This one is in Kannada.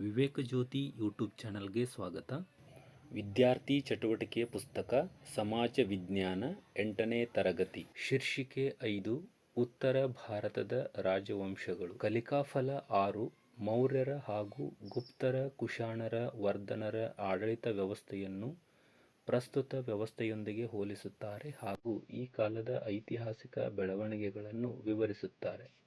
ವಿವೇಕ ಜ್ಯೋತಿ ಯೂಟ್ಯೂಬ್ ಚಾನಲ್ಗೆ ಸ್ವಾಗತ. ವಿದ್ಯಾರ್ಥಿ ಚಟುವಟಿಕೆ ಪುಸ್ತಕ ಸಮಾಜ ವಿಜ್ಞಾನ ಎಂಟನೇ ತರಗತಿ. ಶೀರ್ಷಿಕೆ ಐದು, ಉತ್ತರ ಭಾರತದ ರಾಜವಂಶಗಳು. ಕಲಿಕಾಫಲ ಆರು, ಮೌರ್ಯರ ಹಾಗೂ ಗುಪ್ತರ ಕುಶಾಣರ ವರ್ಧನರ ಆಡಳಿತ ವ್ಯವಸ್ಥೆಯನ್ನು ಪ್ರಸ್ತುತ ವ್ಯವಸ್ಥೆಯೊಂದಿಗೆ ಹೋಲಿಸುತ್ತಾರೆ ಹಾಗೂ ಈ ಕಾಲದ ಐತಿಹಾಸಿಕ ಬೆಳವಣಿಗೆಗಳನ್ನು ವಿವರಿಸುತ್ತಾರೆ.